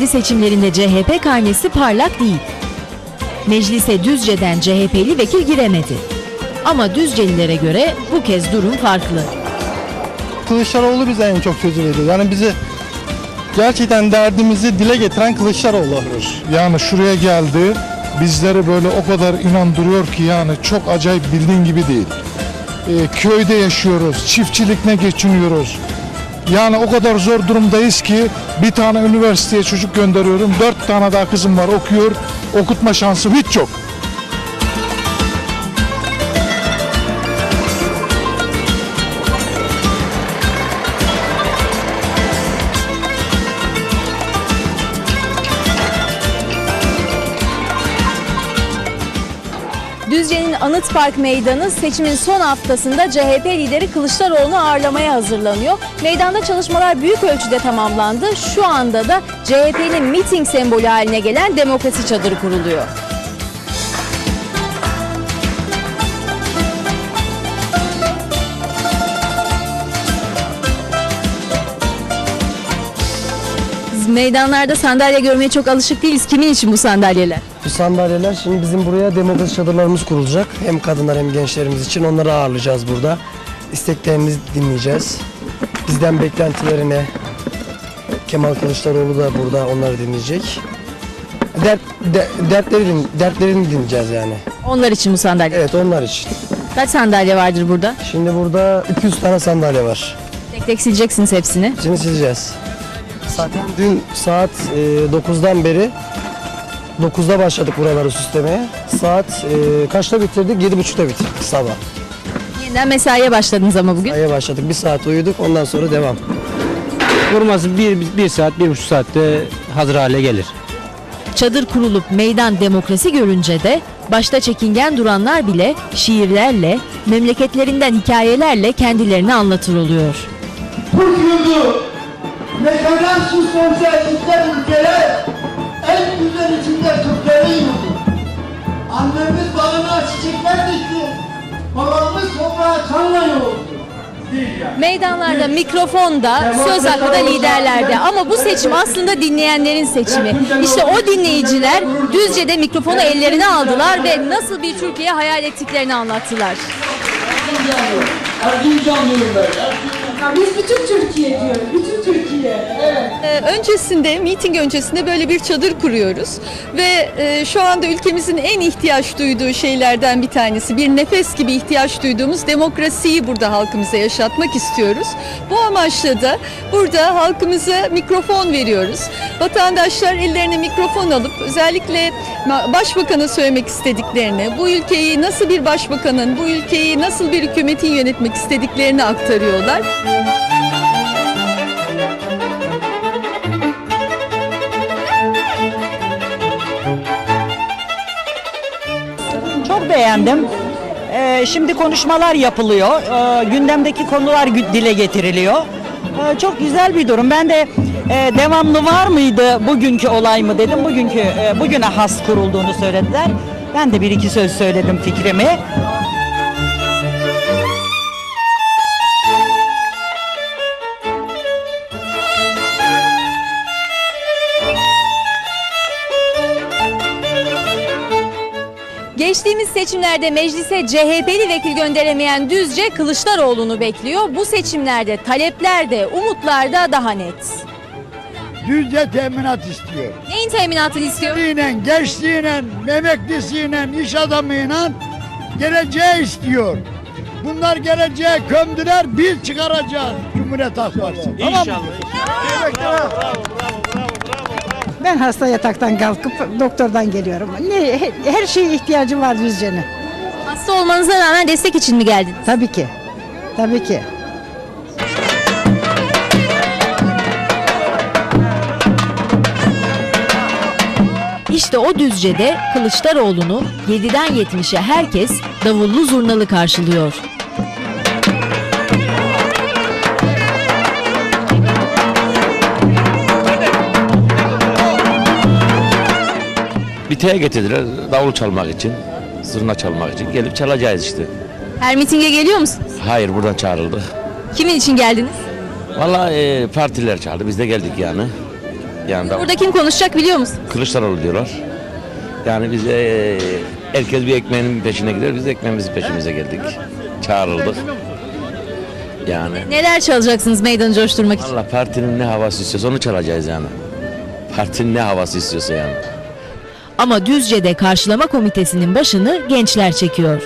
Düzce. 2007 seçimlerinde CHP karnesi parlak değil. Meclise Düzce'den CHP'li vekil giremedi. Ama Düzcelilere göre bu kez durum farklı. Kılıçdaroğlu bize en çok sözü veriyor. Yani bizi gerçekten derdimizi dile getiren Kılıçdaroğlu. Yani şuraya geldi. Bizleri böyle o kadar inandırıyor ki yani çok acayip bildiğin gibi değil. Ee, köyde yaşıyoruz, çiftçilikle geçiniyoruz. Yani o kadar zor durumdayız ki bir tane üniversiteye çocuk gönderiyorum. Dört tane daha kızım var okuyor. Okutma şansım hiç yok. Anıt Park Meydanı seçimin son haftasında CHP lideri Kılıçdaroğlu'nu ağırlamaya hazırlanıyor. Meydanda çalışmalar büyük ölçüde tamamlandı. Şu anda da CHP'nin miting sembolü haline gelen demokrasi çadırı kuruluyor. Meydanlarda sandalye görmeye çok alışık değiliz. Kimin için bu sandalyeler? Bu sandalyeler şimdi bizim buraya demokrasi çadırlarımız kurulacak. Hem kadınlar hem gençlerimiz için onları ağırlayacağız burada. İsteklerimizi dinleyeceğiz. Bizden beklentilerine Kemal Kılıçdaroğlu da burada onları dinleyecek. Dert, de, dertlerini, dertlerini dinleyeceğiz yani. Onlar için bu sandalye. Evet onlar için. Kaç sandalye vardır burada? Şimdi burada 200 tane sandalye var. Tek tek sileceksiniz hepsini. Şimdi sileceğiz. Zaten dün saat e, 9'dan beri 9'da başladık buraları süslemeye. Saat e, kaçta bitirdik? 7.30'da bitirdik sabah. Yeniden mesaiye başladınız ama bugün. Aya başladık. Bir saat uyuduk. Ondan sonra devam. Kurması bir, bir saat, bir buçuk saatte hazır hale gelir. Çadır kurulup meydan demokrasi görünce de başta çekingen duranlar bile şiirlerle, memleketlerinden hikayelerle kendilerini anlatır oluyor. Türk kadar susmamıza ister ülkeler en güzel içinde Türklerin yurdu. Annemiz bağına çiçekler dikti. Babamız toprağa kanla yoğurdu. Meydanlarda mikrofonda, söz hakkı da liderlerde ama bu seçim aslında dinleyenlerin seçimi. İşte o dinleyiciler Düzce'de mikrofonu ellerine aldılar ve nasıl bir Türkiye hayal ettiklerini anlattılar. Erzincanlıyım ben. Biz bütün Türkiye diyoruz. Bütün Türkiye. Evet. Ee, Öncesinde, miting öncesinde böyle bir çadır kuruyoruz ve e, şu anda ülkemizin en ihtiyaç duyduğu şeylerden bir tanesi, bir nefes gibi ihtiyaç duyduğumuz demokrasiyi burada halkımıza yaşatmak istiyoruz. Bu amaçla da burada halkımıza mikrofon veriyoruz. Vatandaşlar ellerine mikrofon alıp özellikle başbakana söylemek istediklerini, bu ülkeyi nasıl bir başbakanın, bu ülkeyi nasıl bir hükümetin yönetmek istediklerini aktarıyorlar. Beğendim. Ee, şimdi konuşmalar yapılıyor. Ee, gündemdeki konular dile getiriliyor. Ee, çok güzel bir durum. Ben de e, devamlı var mıydı bugünkü olay mı dedim. Bugünkü e, bugüne has kurulduğunu söylediler. Ben de bir iki söz söyledim fikrimi. Geçtiğimiz seçimlerde meclise CHP'li vekil gönderemeyen Düzce Kılıçdaroğlu'nu bekliyor. Bu seçimlerde talepler de umutlar da daha net. Düzce teminat istiyor. Neyin teminatını istiyor? Gençliğiyle, gençliğiyle, emeklisiyle, iş adamıyla geleceği istiyor. Bunlar geleceğe kömdüler, biz çıkaracağız Cumhuriyet Halk Partisi. Tamam mı? Ben hasta yataktan kalkıp doktordan geliyorum. Ne, her şeye ihtiyacım var Düzce'nin. Hasta olmanıza rağmen destek için mi geldiniz? Tabii ki. Tabii ki. İşte o Düzce'de Kılıçdaroğlu'nu 7'den 70'e herkes davullu zurnalı karşılıyor. Bir teye getirdiler davul çalmak için, zurna çalmak için. Gelip çalacağız işte. Her mitinge geliyor musunuz? Hayır buradan çağrıldı. Kimin için geldiniz? Vallahi e, partiler çağırdı biz de geldik yani. Yani da Burada kim konuşacak biliyor musun? Kılıçdaroğlu diyorlar. Yani biz eee, herkes bir ekmeğinin peşine gider. Biz de ekmeğimizin peşimize geldik. Çağrıldık. Yani Neler çalacaksınız meydanı coşturmak için? Allah partinin ne havası istiyorsa onu çalacağız yani. Partinin ne havası istiyorsa yani. Ama Düzce'de karşılama komitesinin başını gençler çekiyor.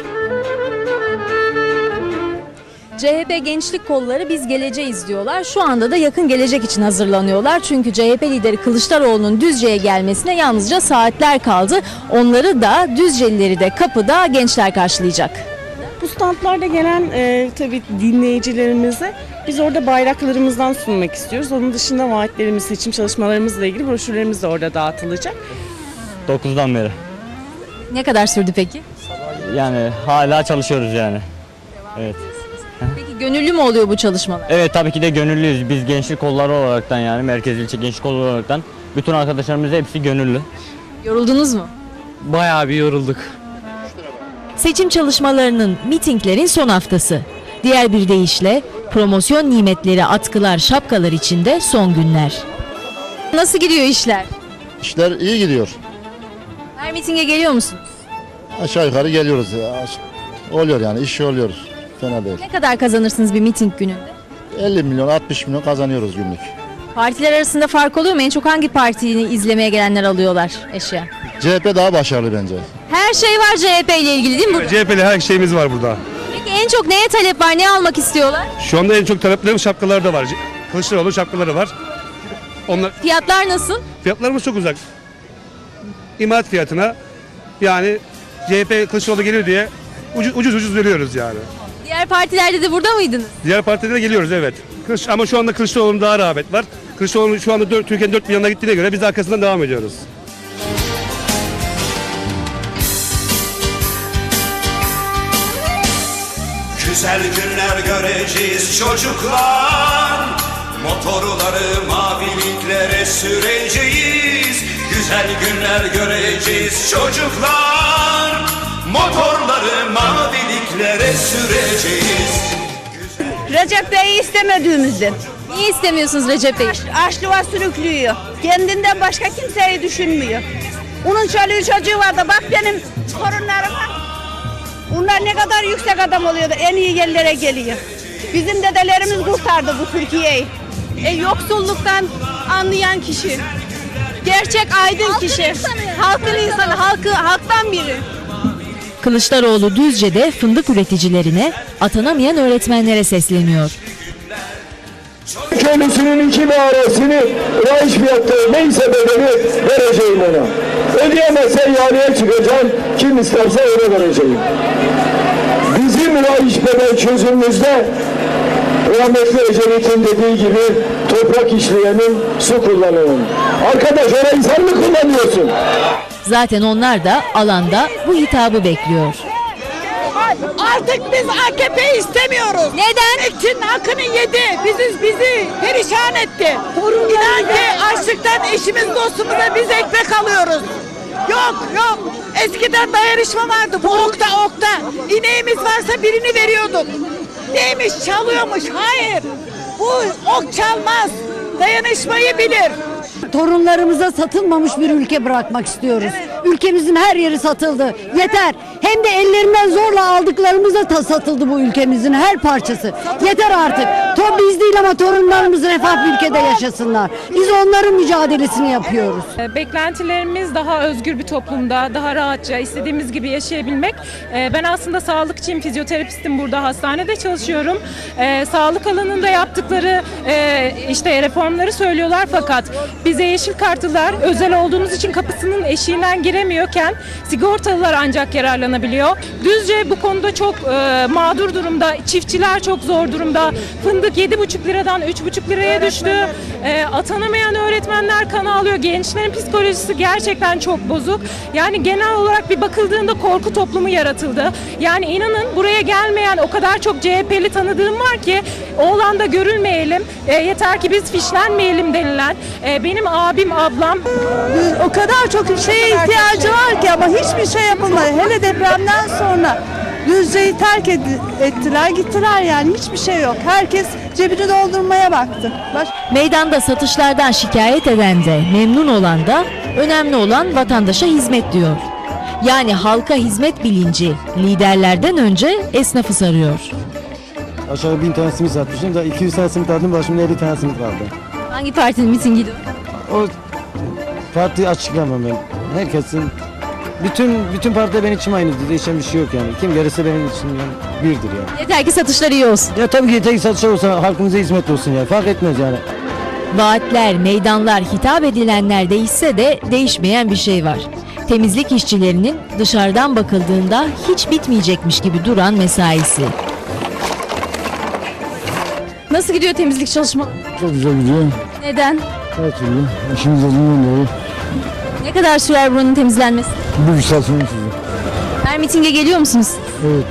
CHP Gençlik Kolları biz geleceğiz diyorlar. Şu anda da yakın gelecek için hazırlanıyorlar. Çünkü CHP lideri Kılıçdaroğlu'nun Düzce'ye gelmesine yalnızca saatler kaldı. Onları da Düzcelileri de kapıda gençler karşılayacak. Bu standlarda gelen e, tabii dinleyicilerimize biz orada bayraklarımızdan sunmak istiyoruz. Onun dışında vaatlerimiz, seçim çalışmalarımızla ilgili broşürlerimiz de orada dağıtılacak. 9'dan beri. Ne kadar sürdü peki? Yani hala çalışıyoruz yani. Evet. Peki gönüllü mü oluyor bu çalışmalar? Evet tabii ki de gönüllüyüz. Biz gençlik kolları olaraktan yani merkez ilçe gençlik kolları olaraktan bütün arkadaşlarımız hepsi gönüllü. Yoruldunuz mu? Bayağı bir yorulduk. Seçim çalışmalarının, mitinglerin son haftası. Diğer bir deyişle promosyon nimetleri, atkılar, şapkalar içinde son günler. Nasıl gidiyor işler? İşler iyi gidiyor. Her mitinge geliyor musunuz? Aşağı yukarı geliyoruz. Oluyor yani iş oluyor. Fena değil. Ne kadar kazanırsınız bir miting gününde? 50 milyon 60 milyon kazanıyoruz günlük. Partiler arasında fark oluyor mu? En çok hangi partiyi izlemeye gelenler alıyorlar eşya? CHP daha başarılı bence. Her şey var CHP ile ilgili değil mi burada? CHP'li her şeyimiz var burada. Peki en çok neye talep var? Ne almak istiyorlar? Şu anda en çok taleplerimiz şapkalar da var. Kılıçdaroğlu şapkaları var. Onlar Fiyatlar nasıl? fiyatlarımız çok uzak. İmalat fiyatına yani CHP Kılıçdaroğlu geliyor diye ucuz ucuz, ucuz veriyoruz yani. Diğer partilerde de burada mıydınız? Diğer partilere geliyoruz evet. Kılıç, ama şu anda Kılıçdaroğlu'nun daha rağbet var. Kılıçdaroğlu şu anda dört- Türkiye'nin dört bir yanına gittiğine göre biz de arkasından devam ediyoruz. Güzel günler göreceğiz çocuklar Motorları maviliklere süreceğiz Güzel günler göreceğiz çocuklar Motorları maviliklere süreceğiz Recep Bey'i istemediğimizden. Niye istemiyorsunuz Recep Bey? Açlığa sürüklüyor. Kendinden başka kimseyi düşünmüyor. Onun çoluğu çocuğu vardı. Bak benim torunlarıma. Bunlar ne kadar yüksek adam oluyordu. En iyi yerlere geliyor. Bizim dedelerimiz kurtardı bu Türkiye'yi. E, yoksulluktan anlayan kişi. Gerçek aydın kişi. Halkın insanı, halkı, halktan biri. Kılıçdaroğlu Düzce'de fındık üreticilerine, atanamayan öğretmenlere sesleniyor. Köylüsünün iki dairesini rayiç fiyatı neyse bedeli vereceğim ona. Ödeyemezse ihaleye çıkacağım. Kim isterse öyle vereceğim. Bizim rayiç bedel çözümümüzde rahmetli Ecevit'in dediği gibi toprak işleyenin su kullananın. Arkadaş orayı sen mi kullanıyorsun? Zaten onlar da alanda bu hitabı bekliyor. Artık biz AKP istemiyoruz. Neden? Ekin hakkını yedi. Bizi, bizi perişan etti. İnan ki açlıktan eşimiz dostumuza biz ekmek alıyoruz. Yok yok. Eskiden dayanışma vardı. Bu okta okta. İneğimiz varsa birini veriyorduk. Neymiş çalıyormuş. Hayır. Bu ok çalmaz. Dayanışmayı bilir. Torunlarımıza satılmamış bir ülke bırakmak istiyoruz. Ülkemizin her yeri satıldı. Yeter. Hem de ellerinden zorla aldıklarımıza da satıldı bu ülkemizin her parçası. Yeter artık. To biz değil ama torunlarımız refah bir ülkede yaşasınlar. Biz onların mücadelesini yapıyoruz. Beklentilerimiz daha özgür bir toplumda, daha rahatça istediğimiz gibi yaşayabilmek. Ee, Ben aslında sağlıkçıyım, fizyoterapistim burada hastanede çalışıyorum. Ee, Sağlık alanında yaptıkları e, işte reformları söylüyorlar fakat bize yeşil kartlılar özel olduğumuz için kapısının eşiğinden giremiyorken sigortalılar ancak yararlanabiliyor. Düzce bu konuda çok e, mağdur durumda, çiftçiler çok zor durumda. Fındık 7,5 liradan 3,5 liraya düştü. E, atanamayan öğretmenler kan alıyor. Gençlerin psikolojisi gerçekten çok bozuk. Yani genel olarak bir bakıldığında korku toplumu yaratıldı. Yani inanın buraya gelmeyen o kadar çok CHP'li tanıdığım var ki oğlanda görülmeyelim. E, yeter ki biz fişlenmeyelim denilen. E, benim abim, ablam O kadar çok şeye ihtiyacı var ki ama hiçbir şey yapılmadı. Hele depremden sonra Düzce'yi terk ettiler, gittiler yani hiçbir şey yok. Herkes cebini doldurmaya baktı. Baş- Meydanda satışlardan şikayet eden de memnun olan da önemli olan vatandaşa hizmet diyor. Yani halka hizmet bilinci liderlerden önce esnafı sarıyor. Aşağı bin tane simit satmışım da 200 tane simit aldım başımda 50 tane simit kaldı. Hangi partinin mitingiydi? o? O parti açıklamam ben. Herkesin bütün bütün partiler benim için aynıdır. Değişen bir şey yok yani. Kim gelirse benim için yani birdir yani. Yeter ki satışlar iyi olsun. Ya tabii ki tek satışlar olsa halkımıza hizmet olsun yani. Fark etmez yani. Vaatler, meydanlar, hitap edilenler değişse de değişmeyen bir şey var. Temizlik işçilerinin dışarıdan bakıldığında hiç bitmeyecekmiş gibi duran mesaisi. Nasıl gidiyor temizlik çalışmaları? Çok güzel gidiyor. Neden? Her türlü. İşimiz elinden dolayı. Ne kadar sürer buranın temizlenmesi? Bir saat sonra. Her mitinge geliyor musunuz? Evet.